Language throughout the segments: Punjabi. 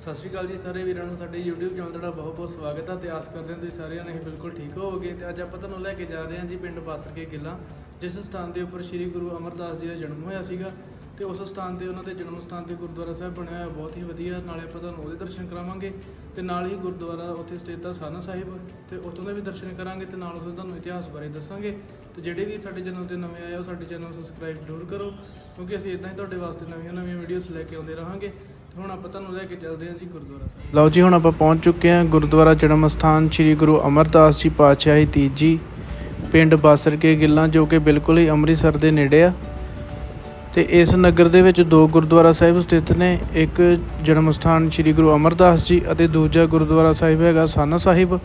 ਸਤਿ ਸ਼੍ਰੀ ਅਕਾਲ ਜੀ ਸਾਰੇ ਵੀਰਾਂ ਨੂੰ, ਸਾਡੇ YouTube ਚੈਨਲ ਦਾ ਬਹੁਤ ਬਹੁਤ ਸਵਾਗਤ ਹੈ ਤੇ ਆਸ ਕਰਦੇ ਹਾਂ ਤੁਸੀਂ ਸਾਰੇ ਜਣੇ ਬਿਲਕੁਲ ਠੀਕ ਹੋਵੋਗੇ ਤੇ ਅੱਜ ਆਪਾਂ ਤੁਹਾਨੂੰ ਲੈ ਕੇ ਜਾ ਰਹੇ ਹਾਂ ਜੀ ਪਿੰਡ ਬਾਸਰ ਕੇ ਗਿੱਲਾਂ ਜਿਸ ਸਥਾਨ ਦੇ ਉੱਪਰ ਸ੍ਰੀ ਗੁਰੂ ਅਮਰਦਾਸ ਜੀ ਦਾ ਜਨਮ ਹੋਇਆ ਸੀਗਾ ਤੇ ਉਸ ਸਥਾਨ ਤੇ ਉਹਨਾਂ ਦੇ ਜਨਮ ਸਥਾਨ ਤੇ ਗੁਰਦੁਆਰਾ ਸਾਹਿਬ ਬਣਿਆ ਹੋਇਆ ਬਹੁਤ ਹੀ ਵਧੀਆ, ਨਾਲੇ ਆਪਾਂ ਤੁਹਾਨੂੰ ਉਹਦੇ ਦਰਸ਼ਨ ਕਰਾਵਾਂਗੇ ਤੇ ਨਾਲ ਹੀ ਗੁਰਦੁਆਰਾ ਉੱਥੇ ਸਥਿਤ ਆ ਸਾਨਾ ਸਾਹਿਬ ਤੇ ਉੱਥੋਂ ਦੇ ਵੀ ਦਰਸ਼ਨ ਕਰਾਂਗੇ ਤੇ ਨਾਲ ਉੱਥੇ ਤੁਹਾਨੂੰ ਇਤਿਹਾਸ ਬਾਰੇ ਦੱਸਾਂਗੇ ਤੇ ਜਿਹੜੇ ਵੀ ਸਾਡੇ ਚੈਨਲ ਤੇ ਨਵੇਂ ਆਏ ਹੋ, ਸਾਡੇ ਚੈਨਲ ਨੂੰ ਸਬਸਕ੍ਰਾਈਬ ਜ਼ਰੂਰ ਕਰੋ ਕਿਉਂਕਿ ਅਸੀਂ ਇਦਾਂ ਹੀ ਤੁਹਾਡੇ ਵਾਸਤੇ ਨਵੀਆਂ ਨਵੀਆਂ ਵੀਡੀਓਜ਼ ਲੈ ਕੇ ਆਉਂਦੇ ਰਹਾਂਗੇ। ਹੁਣ ਆਪਾਂ ਤੁਹਾਨੂੰ ਲੈ ਕੇ ਚੱਲਦੇ ਹਾਂ ਜੀ ਗੁਰਦੁਆਰਾ ਸਾਹਿਬ। ਲਓ ਜੀ, ਹੁਣ ਆਪਾਂ ਪਹੁੰਚ ਚੁੱਕੇ ਹਾਂ ਗੁਰਦੁਆਰਾ ਜਨਮ ਸਥਾਨ ਸ੍ਰੀ ਗੁਰੂ ਅਮਰਦਾਸ ਜੀ ਪਾਤਸ਼ਾਹੀ ਤੀਜੀ ਪਿੰਡ ਬਾਸਰ ਕੇ ਗਿੱਲਾਂ, ਜੋ ਕਿ ਬਿਲਕੁਲ ਹੀ ਅੰਮ੍ਰਿਤਸਰ ਦੇ ਨੇੜੇ ਆ। ਤੇ ਇਸ ਨਗਰ ਦੇ ਵਿੱਚ ਦੋ ਗੁਰਦੁਆਰਾ ਸਾਹਿਬ ਸਥਿਤ ਨੇ, ਇੱਕ ਜਨਮ ਸਥਾਨ ਸ੍ਰੀ ਗੁਰੂ ਅਮਰਦਾਸ ਜੀ ਅਤੇ ਦੂਜਾ ਗੁਰਦੁਆਰਾ ਸਾਹਿਬ ਹੈਗਾ ਸਾਨਾ ਸਾਹਿਬ।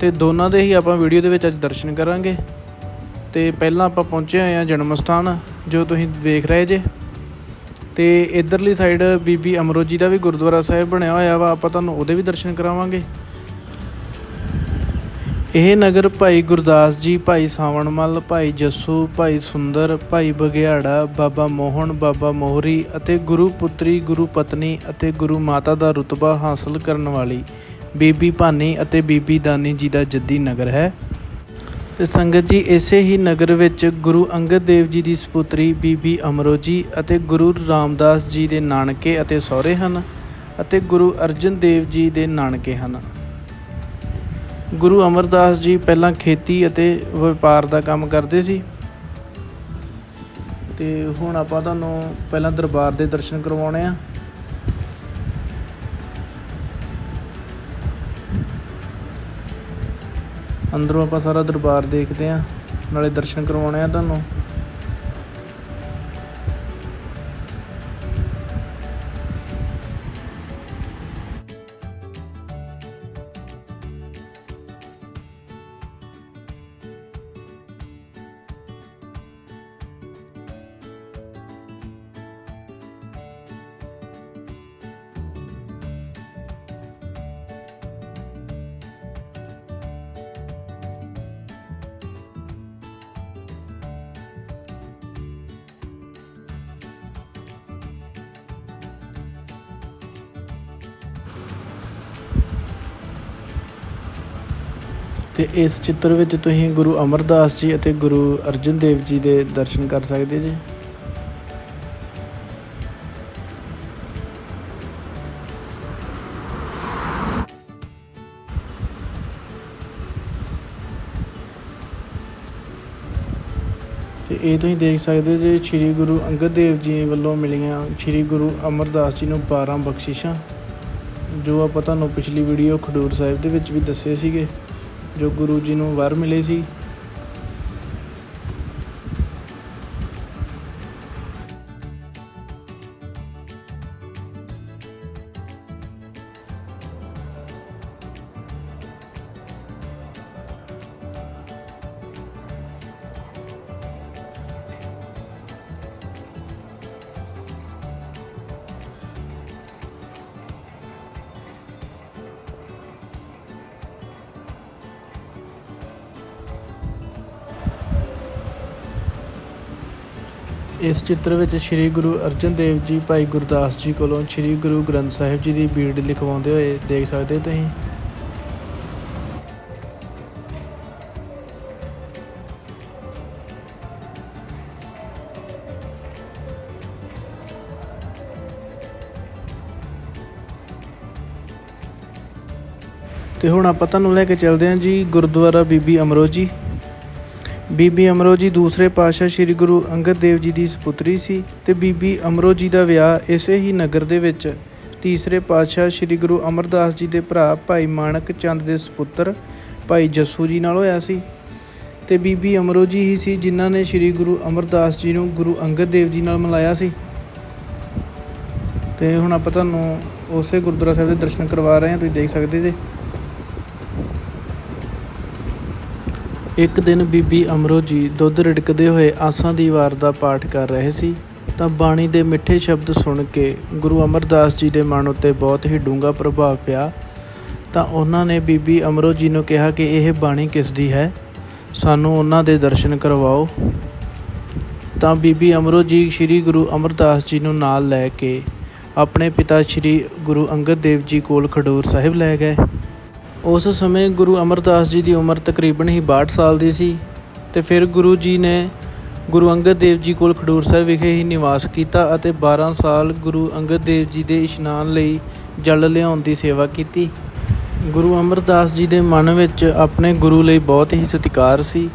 ਤੇ ਦੋਨਾਂ ਦੇ ਹੀ ਆਪਾਂ ਵੀਡੀਓ ਦੇ ਵਿੱਚ ਅੱਜ ਦਰਸ਼ਨ ਕਰਾਂਗੇ। ਤੇ ਪਹਿਲਾਂ ਆਪਾਂ ਪਹੁੰਚੇ ਹੋਏ ਹਾਂ ਜਨਮ ਸਥਾਨ ਜੋ ਤੁਸੀਂ ਵੇਖ ਰਹੇ ਜੇ। ਤੇ ਇਧਰਲੀ ਸਾਈਡ ਬੀਬੀ ਅਮਰੋ ਜੀ ਦਾ ਵੀ ਗੁਰਦੁਆਰਾ ਸਾਹਿਬ ਬਣਿਆ ਹੋਇਆ ਵਾ, ਆਪਾਂ ਤੁਹਾਨੂੰ ਉਹਦੇ ਵੀ ਦਰਸ਼ਨ ਕਰਾਵਾਂਗੇ। ਇਹ ਨਗਰ ਭਾਈ ਗੁਰਦਾਸ ਜੀ, ਭਾਈ ਸਾਵਣਮਲ, ਭਾਈ ਜੱਸੂ, ਭਾਈ ਸੁੰਦਰ, ਭਾਈ ਬਗਿਆੜਾ ਬਾਬਾ ਮੋਹਨ, ਬਾਬਾ ਮੋਹਰੀ ਅਤੇ ਗੁਰੂ ਪੁੱਤਰੀ, ਗੁਰੂ ਪਤਨੀ ਅਤੇ ਗੁਰੂ ਮਾਤਾ ਦਾ ਰੁਤਬਾ ਹਾਸਲ ਕਰਨ ਵਾਲੀ ਬੀਬੀ ਭਾਨੀ ਅਤੇ ਬੀਬੀ ਦਾਨੀ ਜੀ ਦਾ ਜੱਦੀ ਨਗਰ ਹੈ। ਤੇ ਸੰਗਤ ਜੀ ਇਸੇ ਹੀ ਨਗਰ ਵਿੱਚ ਗੁਰੂ ਅੰਗਦ ਦੇਵ ਜੀ ਦੀ ਸੁਪੁੱਤਰੀ ਬੀਬੀ ਅਮਰੋ ਜੀ ਅਤੇ ਗੁਰੂ ਰਾਮਦਾਸ ਜੀ ਦੇ ਨਾਨਕੇ ਅਤੇ ਸਹੁਰੇ ਹਨ ਅਤੇ ਗੁਰੂ ਅਰਜਨ ਦੇਵ ਜੀ ਦੇ ਨਾਨਕੇ ਹਨ। ਗੁਰੂ ਅਮਰਦਾਸ ਜੀ ਪਹਿਲਾਂ ਖੇਤੀ ਅਤੇ ਵਪਾਰ ਦਾ ਕੰਮ ਕਰਦੇ ਸੀ। ਤੇ ਹੁਣ ਆਪਾਂ ਤੁਹਾਨੂੰ ਪਹਿਲਾਂ ਦਰਬਾਰ ਦੇ ਦਰਸ਼ਨ ਕਰਵਾਉਣੇ ਆ। ਅੰਦਰੋਂ ਆਪਾਂ ਸਾਰਾ ਦਰਬਾਰ ਦੇਖਦੇ ਹਾਂ ਨਾਲੇ ਦਰਸ਼ਨ ਕਰਵਾਉਣੇ ਆ ਤੁਹਾਨੂੰ। ਤੇ ਇਸ ਚਿੱਤਰ ਵਿੱਚ ਤੁਸੀਂ ਗੁਰੂ ਅਮਰਦਾਸ ਜੀ ਅਤੇ ਗੁਰੂ ਅਰਜਨ ਦੇਵ ਜੀ ਦੇ ਦਰਸ਼ਨ ਕਰ ਸਕਦੇ ਜੀ। ਤੇ ਇਹ ਤੁਸੀਂ ਦੇਖ ਸਕਦੇ ਜੇ ਸ੍ਰੀ ਗੁਰੂ ਅੰਗਦ ਦੇਵ ਜੀ ਵੱਲੋਂ ਮਿਲੀਆਂ ਸ੍ਰੀ ਗੁਰੂ ਅਮਰਦਾਸ ਜੀ ਨੂੰ 12 ਬਖਸ਼ਿਸ਼ਾਂ, ਜੋ ਆਪਾਂ ਤੁਹਾਨੂੰ ਪਿਛਲੀ ਵੀਡੀਓ ਖਡੂਰ ਸਾਹਿਬ ਦੇ ਵਿੱਚ ਵੀ ਦੱਸੇ ਸੀਗੇ। ਜੋ ਗੁਰੂ ਜੀ ਨੂੰ ਵਰ ਮਿਲੇ ਸੀ ਇਸ ਚਿੱਤਰ ਵਿੱਚ ਸ੍ਰੀ ਗੁਰੂ ਅਰਜਨ ਦੇਵ ਜੀ ਭਾਈ ਗੁਰਦਾਸ ਜੀ ਕੋਲੋਂ ਸ੍ਰੀ ਗੁਰੂ ਗ੍ਰੰਥ ਸਾਹਿਬ ਜੀ ਦੀ ਬੀੜ ਲਿਖਵਾਉਂਦੇ ਹੋਏ ਦੇਖ ਸਕਦੇ ਹੋ ਤੁਸੀਂ। ਤੇ ਹੁਣ ਆਪਾਂ ਤੁਹਾਨੂੰ ਲੈ ਕੇ ਚੱਲਦੇ ਹਾਂ ਜੀ ਗੁਰਦੁਆਰਾ ਬੀਬੀ ਅਮਰੋ ਜੀ। ਬੀਬੀ ਅਮਰੋ ਜੀ ਦੂਸਰੇ ਪਾਤਸ਼ਾਹ ਸ੍ਰੀ ਗੁਰੂ ਅੰਗਦ ਦੇਵ ਜੀ ਦੀ ਸੁਪੁੱਤਰੀ ਸੀ ਤੇ ਬੀਬੀ ਅਮਰੋ ਜੀ ਦਾ ਵਿਆਹ ਇਸੇ ਹੀ ਨਗਰ ਦੇ ਵਿੱਚ। ਤੀਸਰੇ ਪਾਤਸ਼ਾਹ ਸ੍ਰੀ ਗੁਰੂ ਅਮਰਦਾਸ ਜੀ ਦੇ ਭਰਾ ਭਾਈ ਮਾਣਕ ਚੰਦ ਦੇ ਸੁਪੁੱਤਰ ਭਾਈ ਜੱਸੂ ਜੀ ਨਾਲ ਹੋਇਆ ਸੀ। ਤੇ ਬੀਬੀ ਅਮਰੋ ਜੀ ਹੀ ਸੀ ਜਿਨ੍ਹਾਂ ਨੇ ਸ੍ਰੀ ਗੁਰੂ ਅਮਰਦਾਸ ਜੀ ਨੂੰ ਗੁਰੂ ਅੰਗਦ ਦੇਵ ਜੀ ਨਾਲ ਮਿਲਾਇਆ ਸੀ। ਤੇ ਹੁਣ ਆਪਾਂ ਤੁਹਾਨੂੰ ਉਸੇ ਗੁਰਦੁਆਰਾ ਸਾਹਿਬ ਦੇ ਦਰਸ਼ਨ ਕਰਵਾ ਰਹੇ ਹਾਂ, ਤੁਸੀਂ ਦੇਖ ਸਕਦੇ ਜੇ। ਇੱਕ ਦਿਨ ਬੀਬੀ ਅਮਰੋ ਜੀ ਦੁੱਧ ਰਿੜਕਦੇ ਹੋਏ ਆਸਾਂ ਦੀ ਵਾਰ ਦਾ ਪਾਠ ਕਰ ਰਹੇ ਸੀ, ਤਾਂ ਬਾਣੀ ਦੇ ਮਿੱਠੇ ਸ਼ਬਦ ਸੁਣ ਕੇ ਗੁਰੂ ਅਮਰਦਾਸ ਜੀ ਦੇ ਮਨ ਉੱਤੇ ਬਹੁਤ ਹੀ ਡੂੰਘਾ ਪ੍ਰਭਾਵ ਪਿਆ। ਤਾਂ ਉਹਨਾਂ ਨੇ ਬੀਬੀ ਅਮਰੋ ਜੀ ਨੂੰ ਕਿਹਾ ਕਿ ਇਹ ਬਾਣੀ ਕਿਸ ਦੀ ਹੈ? ਸਾਨੂੰ ਉਹਨਾਂ ਦੇ ਦਰਸ਼ਨ ਕਰਵਾਓ। ਤਾਂ ਬੀਬੀ ਅਮਰੋ ਜੀ ਸ੍ਰੀ ਗੁਰੂ ਅਮਰਦਾਸ ਜੀ ਨੂੰ ਨਾਲ ਲੈ ਕੇ ਆਪਣੇ ਪਿਤਾ ਸ੍ਰੀ ਗੁਰੂ ਅੰਗਦ ਦੇਵ ਜੀ ਕੋਲ ਖਡੂਰ ਸਾਹਿਬ ਲੈ ਗਏ। ਉਸ ਸਮੇਂ ਗੁਰੂ ਅਮਰਦਾਸ ਜੀ ਦੀ ਉਮਰ ਤਕਰੀਬਨ ਹੀ 62 ਸਾਲ ਦੀ ਸੀ ਤੇ ਫਿਰ ਗੁਰੂ ਜੀ ਨੇ ਗੁਰੂ ਅੰਗਦ ਦੇਵ ਜੀ ਕੋਲ ਖਡੂਰ ਸਾਹਿਬ ਵਿਖੇ ਹੀ ਨਿਵਾਸ ਕੀਤਾ ਅਤੇ 12 ਸਾਲ ਗੁਰੂ ਅੰਗਦ ਦੇਵ ਜੀ ਦੇ ਇਸ਼ਨਾਨ ਲਈ ਜਲ ਲਿਆਉਣ ਦੀ ਸੇਵਾ ਕੀਤੀ। ਗੁਰੂ ਅਮਰਦਾਸ ਜੀ ਦੇ ਮਨ ਵਿੱਚ ਆਪਣੇ ਗੁਰੂ ਲਈ ਬਹੁਤ ਹੀ ਸਤਿਕਾਰ ਸੀ।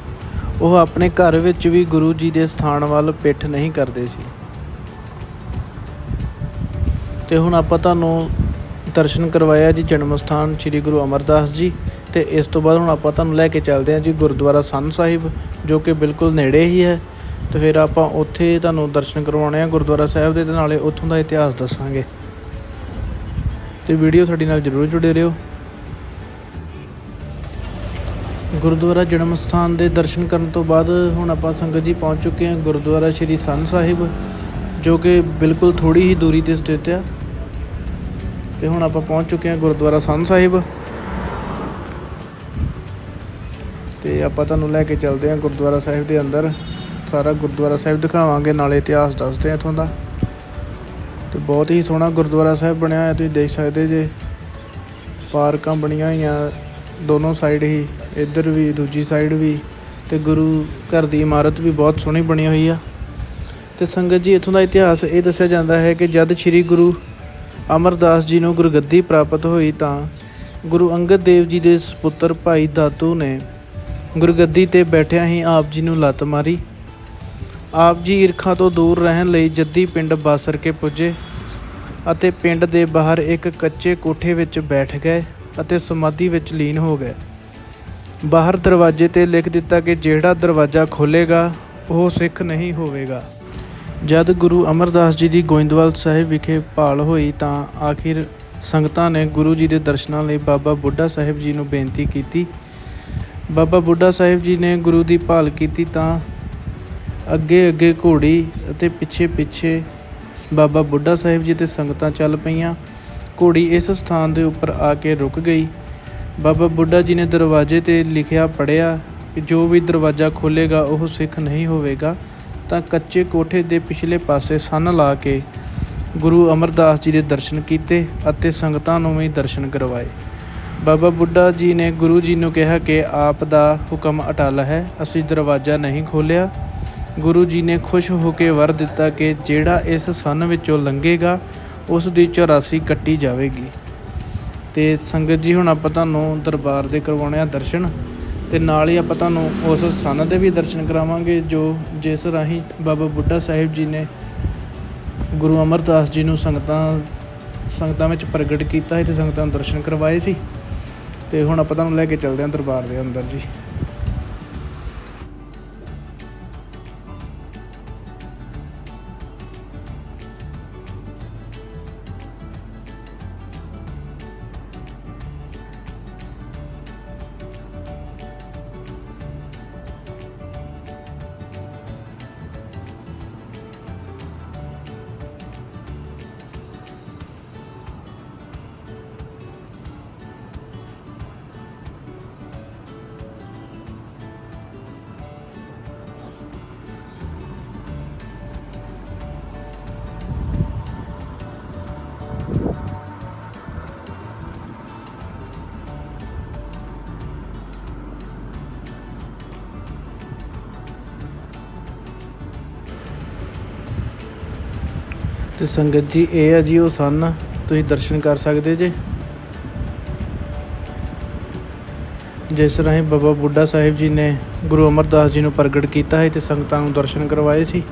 ਉਹ ਆਪਣੇ ਘਰ ਵਿੱਚ ਵੀ ਗੁਰੂ ਜੀ ਦੇ ਸਥਾਨ ਵੱਲ ਪਿੱਠ ਨਹੀਂ ਕਰਦੇ ਸੀ। ਤੇ ਹੁਣ ਆਪਾਂ ਤੁਹਾਨੂੰ ਦਰਸ਼ਨ ਕਰਵਾਇਆ ਜੀ ਜਨਮ ਸਥਾਨ ਸ੍ਰੀ ਗੁਰੂ ਅਮਰਦਾਸ ਜੀ ਤੇ ਇਸ ਤੋਂ ਬਾਅਦ ਹੁਣ ਆਪਾਂ ਤੁਹਾਨੂੰ ਲੈ ਕੇ ਚੱਲਦੇ ਹਾਂ ਜੀ ਗੁਰਦੁਆਰਾ ਸੰਨ ਸਾਹਿਬ, ਜੋ ਕਿ ਬਿਲਕੁਲ ਨੇੜੇ ਹੀ ਹੈ। ਤੇ ਫਿਰ ਆਪਾਂ ਉੱਥੇ ਤੁਹਾਨੂੰ ਦਰਸ਼ਨ ਕਰਵਾਉਣੇ ਆ ਗੁਰਦੁਆਰਾ ਸਾਹਿਬ ਦੇ ਨਾਲੇ ਉੱਥੋਂ ਦਾ ਇਤਿਹਾਸ ਦੱਸਾਂਗੇ। ਤੇ ਵੀਡੀਓ ਸਾਡੀ ਨਾਲ ਜਰੂਰ ਜੁੜੇ ਰਹੋ। ਗੁਰਦੁਆਰਾ ਜਨਮ ਸਥਾਨ ਦੇ ਦਰਸ਼ਨ ਕਰਨ ਤੋਂ ਬਾਅਦ ਹੁਣ ਆਪਾਂ ਸੰਗਤ ਜੀ ਪਹੁੰਚ ਚੁੱਕੇ ਹਾਂ ਗੁਰਦੁਆਰਾ ਸ਼੍ਰੀ ਸੰਨ ਸਾਹਿਬ, ਜੋ ਕਿ ਬਿਲਕੁਲ ਥੋੜੀ ਹੀ ਦੂਰੀ ਤੇ ਸਥਿਤ ਆ। ਤੇ ਹੁਣ ਆਪਾਂ ਪਹੁੰਚ ਚੁੱਕੇ ਹਾਂ ਗੁਰਦੁਆਰਾ ਸੰਨ ਸਾਹਿਬ। ਤੇ ਆਪਾਂ ਤੁਹਾਨੂੰ ਲੈ ਕੇ ਚੱਲਦੇ ਹਾਂ ਗੁਰਦੁਆਰਾ ਸਾਹਿਬ ਦੇ ਅੰਦਰ। ਸਾਰਾ ਗੁਰਦੁਆਰਾ ਸਾਹਿਬ ਦਿਖਾਵਾਂਗੇ, ਨਾਲੇ ਇਤਿਹਾਸ ਦੱਸਦੇ ਹਾਂ ਇੱਥੋਂ ਦਾ। ਤੇ ਬਹੁਤ ਹੀ ਸੋਹਣਾ ਗੁਰਦੁਆਰਾ ਸਾਹਿਬ ਬਣਿਆ ਹੋਇਆ, ਤੁਸੀਂ ਦੇਖ ਸਕਦੇ ਜੇ। ਪਾਰਕਾਂ ਬਣੀਆਂ ਹੋਈਆਂ ਦੋਨੋਂ ਸਾਈਡ ਹੀ, ਇੱਧਰ ਵੀ, ਦੂਜੀ ਸਾਈਡ ਵੀ, ਤੇ ਗੁਰੂ ਘਰ ਦੀ ਇਮਾਰਤ ਵੀ ਬਹੁਤ ਸੋਹਣੀ ਬਣੀ ਹੋਈ ਆ। ਤੇ ਸੰਗਤ ਜੀ, ਇੱਥੋਂ ਦਾ ਇਤਿਹਾਸ ਇਹ ਦੱਸਿਆ ਜਾਂਦਾ ਹੈ ਕਿ ਜਦ ਸ੍ਰੀ ਗੁਰੂ ਅਮਰਦਾਸ ਜੀ ਨੂੰ ਗੁਰਗੱਦੀ ਪ੍ਰਾਪਤ ਹੋਈ ਤਾਂ ਗੁਰੂ ਅੰਗਦ ਦੇਵ ਜੀ ਦੇ ਸੁਪੁੱਤਰ ਭਾਈ ਦਾਤੂ ਨੇ ਗੁਰਗੱਦੀ ਤੇ ਬੈਠਿਆਂ ਹੀ ਆਪ ਜੀ ਨੂੰ ਲੱਤ ਮਾਰੀ। ਆਪ ਜੀ ਈਰਖਾ ਤੋਂ ਦੂਰ ਰਹਿਣ ਲਈ ਜੱਦੀ ਪਿੰਡ ਬਾਸਰ ਕੇ ਪੁੱਜੇ ਅਤੇ ਪਿੰਡ ਦੇ ਬਾਹਰ ਇੱਕ ਕੱਚੇ ਕੋਠੇ ਵਿੱਚ ਬੈਠ ਗਏ ਅਤੇ ਸਮਾਧੀ ਵਿੱਚ ਲੀਨ ਹੋ ਗਏ। ਬਾਹਰ ਦਰਵਾਜ਼ੇ ਤੇ ਲਿਖ ਦਿੱਤਾ ਕਿ ਜਿਹੜਾ ਦਰਵਾਜ਼ਾ ਖੋਲੇਗਾ, ਉਹ ਸਿੱਖ ਨਹੀਂ ਹੋਵੇਗਾ। ਜਦ ਗੁਰੂ ਅਮਰਦਾਸ ਜੀ ਦੀ ਗੋਇੰਦਵਾਲ ਸਾਹਿਬ ਵਿਖੇ ਭਾਲ ਹੋਈ ਤਾਂ ਆਖਿਰ ਸੰਗਤਾਂ ਨੇ ਗੁਰੂ ਜੀ ਦੇ ਦਰਸ਼ਨਾਂ ਲਈ ਬਾਬਾ ਬੁੱਢਾ ਸਾਹਿਬ ਜੀ ਨੂੰ ਬੇਨਤੀ ਕੀਤੀ। ਬਾਬਾ ਬੁੱਢਾ ਸਾਹਿਬ ਜੀ ਨੇ ਗੁਰੂ ਦੀ ਭਾਲ ਕੀਤੀ ਤਾਂ ਅੱਗੇ ਅੱਗੇ ਘੋੜੀ ਅਤੇ ਪਿੱਛੇ ਪਿੱਛੇ ਬਾਬਾ ਬੁੱਢਾ ਸਾਹਿਬ ਜੀ ਤੇ ਸੰਗਤਾਂ ਚੱਲ ਪਈਆਂ। ਘੋੜੀ ਇਸ ਸਥਾਨ ਦੇ ਉੱਪਰ ਆ ਕੇ ਰੁਕ ਗਈ। ਬਾਬਾ ਬੁੱਢਾ ਜੀ ਨੇ ਦਰਵਾਜ਼ੇ ਤੇ ਲਿਖਿਆ ਪੜਿਆ ਕਿ ਜੋ ਵੀ ਦਰਵਾਜ਼ਾ ਖੋਲੇਗਾ ਉਹ ਸਿੱਖ ਨਹੀਂ ਹੋਵੇਗਾ। ਤਾਂ ਕੱਚੇ ਕੋਠੇ ਦੇ ਪਿਛਲੇ ਪਾਸੇ ਸੰਨ ਲਾ ਕੇ ਗੁਰੂ ਅਮਰਦਾਸ ਜੀ ਦੇ ਦਰਸ਼ਨ ਕੀਤੇ ਅਤੇ ਸੰਗਤਾਂ ਨੂੰ ਵੀ ਦਰਸ਼ਨ ਕਰਵਾਏ। ਬਾਬਾ ਬੁੱਢਾ ਜੀ ਨੇ ਗੁਰੂ ਜੀ ਨੂੰ ਕਿਹਾ ਕਿ ਆਪ ਦਾ ਹੁਕਮ ਅਟਲ ਹੈ, ਅਸੀਂ ਦਰਵਾਜ਼ਾ ਨਹੀਂ ਖੋਲਿਆ ਗੁਰੂ ਜੀ ਨੇ ਖੁਸ਼ ਹੋ ਕੇ ਵਰ ਦਿੱਤਾ ਕਿ ਜਿਹੜਾ ਇਸ ਸੰਨ ਵਿੱਚੋਂ ਲੰਘੇਗਾ, ਉਸ ਦੀ 84 ਕੱਟੀ ਜਾਵੇਗੀ। ਤੇ ਸੰਗਤ ਜੀ, ਹੁਣ ਆਪਾਂ ਤੁਹਾਨੂੰ ਦਰਬਾਰ ਦੇ ਕਰਵਾਉਣੇ ਆ ਦਰਸ਼ਨ। ਅਤੇ ਨਾਲ ਹੀ ਆਪਾਂ ਤੁਹਾਨੂੰ ਉਸ ਸੰਨ ਦੇ ਵੀ ਦਰਸ਼ਨ ਕਰਾਵਾਂਗੇ, ਜੋ ਜਿਸ ਰਾਹੀਂ ਬਾਬਾ ਬੁੱਢਾ ਸਾਹਿਬ ਜੀ ਨੇ ਗੁਰੂ ਅਮਰਦਾਸ ਜੀ ਨੂੰ ਸੰਗਤਾਂ ਸੰਗਤਾਂ ਵਿੱਚ ਪ੍ਰਗਟ ਕੀਤਾ ਸੀ ਅਤੇ ਸੰਗਤਾਂ ਨੂੰ ਦਰਸ਼ਨ ਕਰਵਾਏ ਸੀ। ਅਤੇ ਹੁਣ ਆਪਾਂ ਤੁਹਾਨੂੰ ਲੈ ਕੇ ਚੱਲਦੇ ਹਾਂ ਦਰਬਾਰ ਦੇ ਅੰਦਰ ਜੀ। ਤੇ ਸੰਗਤ ਜੀ, ਇਹ ਆ ਜੀ ਉਹ ਸਨ। ਤੁਸੀਂ ਦਰਸ਼ਨ ਕਰ ਸਕਦੇ ਜੇ। ਜਿਸ ਰਾਹੀਂ ਬਾਬਾ ਬੁੱਢਾ ਸਾਹਿਬ ਜੀ ਨੇ ਗੁਰੂ ਅਮਰਦਾਸ ਜੀ ਨੂੰ ਪ੍ਰਗਟ ਕੀਤਾ ਹੈ ਤੇ ਸੰਗਤਾਂ ਨੂੰ ਦਰਸ਼ਨ ਕਰਵਾਏ ਸੀ।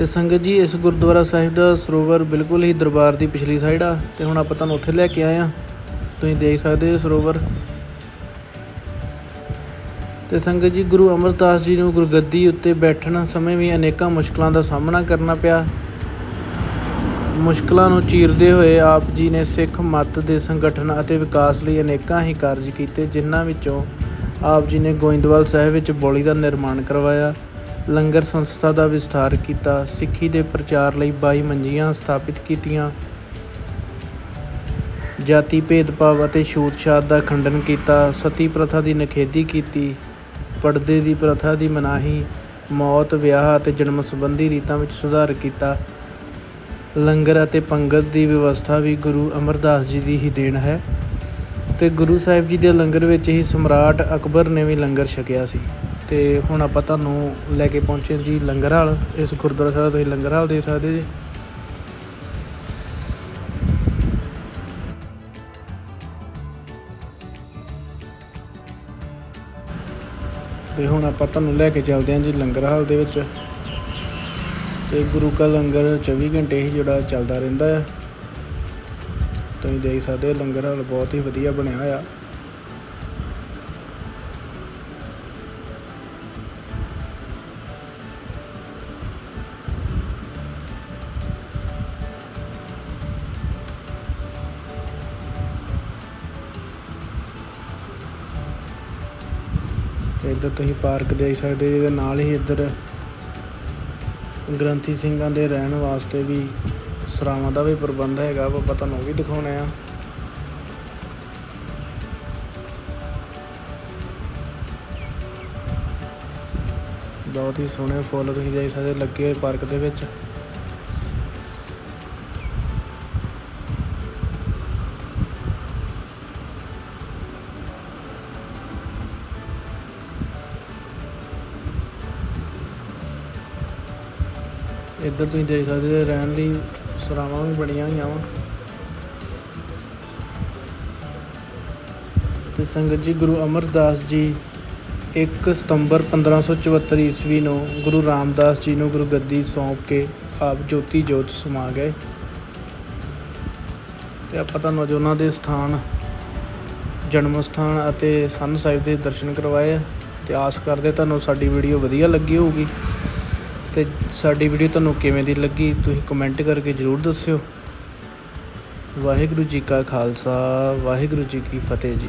ਤੇ ਸੰਗਤ ਜੀ, ਇਸ ਗੁਰਦੁਆਰਾ ਸਾਹਿਬ ਦਾ ਸਰੋਵਰ ਬਿਲਕੁਲ ਹੀ ਦਰਬਾਰ ਦੀ ਪਿਛਲੀ ਸਾਈਡ ਆ ਤੇ ਹੁਣ ਆਪਾਂ ਤੁਹਾਨੂੰ ਉੱਥੇ ਲੈ ਕੇ ਆਏ ਆ। ਤੁਸੀਂ ਦੇਖ ਸਕਦੇ ਹੋ ਸਰੋਵਰ। ਤੇ ਸੰਗਤ ਜੀ, ਗੁਰੂ ਅਮਰਦਾਸ ਜੀ ਨੂੰ ਗੁਰਗੱਦੀ ਉੱਤੇ ਬੈਠਣ ਸਮੇਂ ਵੀ ਅਨੇਕਾਂ ਮੁਸ਼ਕਲਾਂ ਦਾ ਸਾਹਮਣਾ ਕਰਨਾ ਪਿਆ। ਮੁਸ਼ਕਲਾਂ ਨੂੰ ਚੀਰਦੇ ਹੋਏ ਆਪ ਜੀ ਨੇ ਸਿੱਖ ਮੱਤ ਦੇ ਸੰਗਠਨ ਅਤੇ ਵਿਕਾਸ ਲਈ ਅਨੇਕਾਂ ਹੀ ਕਾਰਜ ਕੀਤੇ, ਜਿਨ੍ਹਾਂ ਵਿੱਚੋਂ ਆਪ ਜੀ ਨੇ ਗੋਇੰਦਵਾਲ ਸਾਹਿਬ ਵਿੱਚ ਬੋਲੀ ਦਾ ਨਿਰਮਾਣ ਕਰਵਾਇਆ। ਲੰਗਰ ਸੰਸਥਾ ਦਾ ਵਿਸਥਾਰ ਕੀਤਾ। ਸਿੱਖੀ ਦੇ ਪ੍ਰਚਾਰ ਲਈ ਬਾਈ ਮੰਜੀਆਂ ਸਥਾਪਿਤ ਕੀਤੀਆਂ। ਜਾਤੀ ਭੇਦਭਾਵ ਅਤੇ ਛੂਤ-ਛਾਤ ਦਾ ਖੰਡਨ ਕੀਤਾ। ਸਤੀ ਪ੍ਰਥਾ ਦੀ ਨਿਖੇਧੀ ਕੀਤੀ। ਪਰਦੇ ਦੀ ਪ੍ਰਥਾ ਦੀ ਮਨਾਹੀ, ਮੌਤ, ਵਿਆਹ ਅਤੇ ਜਨਮ ਸੰਬੰਧੀ ਰੀਤਾਂ ਵਿੱਚ ਸੁਧਾਰ ਕੀਤਾ। ਲੰਗਰ ਅਤੇ ਪੰਗਤ ਦੀ ਵਿਵਸਥਾ ਵੀ ਗੁਰੂ ਅਮਰਦਾਸ ਜੀ ਦੀ ਹੀ ਦੇਣ ਹੈ। ਤੇ ਗੁਰੂ ਸਾਹਿਬ ਜੀ ਦੇ ਲੰਗਰ ਵਿੱਚ ਹੀ ਸਮਰਾਟ ਅਕਬਰ ਨੇ ਵੀ ਲੰਗਰ ਛਕਿਆ ਸੀ। ਤੇ ਹੁਣ ਆਪਾਂ ਤੁਹਾਨੂੰ ਲੈ ਕੇ ਪਹੁੰਚੇ ਜੀ ਲੰਗਰ ਹਾਲ ਇਸ ਗੁਰਦੁਆਰਾ ਸਾਹਿਬ ਤੁਸੀਂ ਲੰਗਰ ਹਾਲ ਦੇਖ ਸਕਦੇ ਜੀ। ਤੇ ਹੁਣ ਆਪਾਂ ਤੁਹਾਨੂੰ ਲੈ ਕੇ ਚੱਲਦੇ ਹਾਂ ਜੀ ਲੰਗਰ ਹਾਲ ਦੇ ਵਿੱਚ। ਤੇ ਗੁਰੂ ਕਾ ਲੰਗਰ 24 ਘੰਟੇ ਹੀ ਜਿਹੜਾ ਚੱਲਦਾ ਰਹਿੰਦਾ ਹੈ ਤੁਸੀਂ ਦੇਖ ਸਕਦੇ ਹੋ ਲੰਗਰ ਹਾਲ ਬਹੁਤ ਹੀ ਵਧੀਆ ਬਣਿਆ ਹੋਇਆ। ਇੱਧਰ ਤੁਸੀਂ ਪਾਰਕ ਦੇਖ ਸਕਦੇ ਹੋ ਜਿਹਦੇ ਨਾਲ ਹੀ ਇੱਧਰ ਗ੍ਰੰਥੀ ਸਿੰਘਾਂ ਦੇ ਰਹਿਣ ਵਾਸਤੇ ਵੀ ਸਰਾਵਾਂ ਦਾ ਵੀ ਪ੍ਰਬੰਧ ਹੈਗਾ ਵਾ, ਆਪਾਂ ਤੁਹਾਨੂੰ ਉਹ ਵੀ ਦਿਖਾਉਣੇ ਆ। ਬਹੁਤ ਹੀ ਸੋਹਣੇ ਫੁੱਲ ਤੁਸੀਂ ਦੇਖ ਸਕਦੇ ਲੱਗੇ ਹੋਏ ਪਾਰਕ ਦੇ ਵਿੱਚ। ਇੱਧਰ ਤੁਸੀਂ ਦੇਖ ਸਕਦੇ ਹੋ, ਰਹਿਣ ਲਈ ਸਰਾਵਾਂ ਵੀ ਬਣੀਆਂ ਹੋਈਆਂ ਵਾ। ਤੇ ਸੰਗਤ ਜੀ, ਗੁਰੂ ਅਮਰਦਾਸ ਜੀ 1 ਸਤੰਬਰ 1574 ਈਸਵੀ ਨੂੰ ਗੁਰੂ ਰਾਮਦਾਸ ਜੀ ਨੂੰ ਗੁਰੂ ਗੱਦੀ ਸੌਂਪ ਕੇ ਆਪ ਜੋਤੀ ਜੋਤ ਸਮਾ ਗਏ। ਤੇ ਆਪਾਂ ਤੁਹਾਨੂੰ ਅੱਜ ਉਹਨਾਂ ਦੇ ਸਥਾਨ, ਜਨਮ ਸਥਾਨ ਅਤੇ ਸੰਨ ਸਾਹਿਬ ਦੇ ਦਰਸ਼ਨ ਕਰਵਾਏ ਆ। ਤੇ ਆਸ ਕਰਦੇ ਤੁਹਾਨੂੰ ਸਾਡੀ ਵੀਡੀਓ ਵਧੀਆ ਲੱਗੀ ਹੋਊਗੀ। ਤੇ ਸਾਡੀ ਵੀਡੀਓ ਤੁਹਾਨੂੰ ਕਿਵੇਂ ਦੀ ਲੱਗੀ, ਤੁਸੀਂ ਕਮੈਂਟ ਕਰਕੇ ਜਰੂਰ ਦੱਸਿਓ। ਵਾਹਿਗੁਰੂ ਜੀ ਕਾ ਖਾਲਸਾ, ਵਾਹਿਗੁਰੂ ਜੀ ਕੀ ਫਤਿਹ ਜੀ।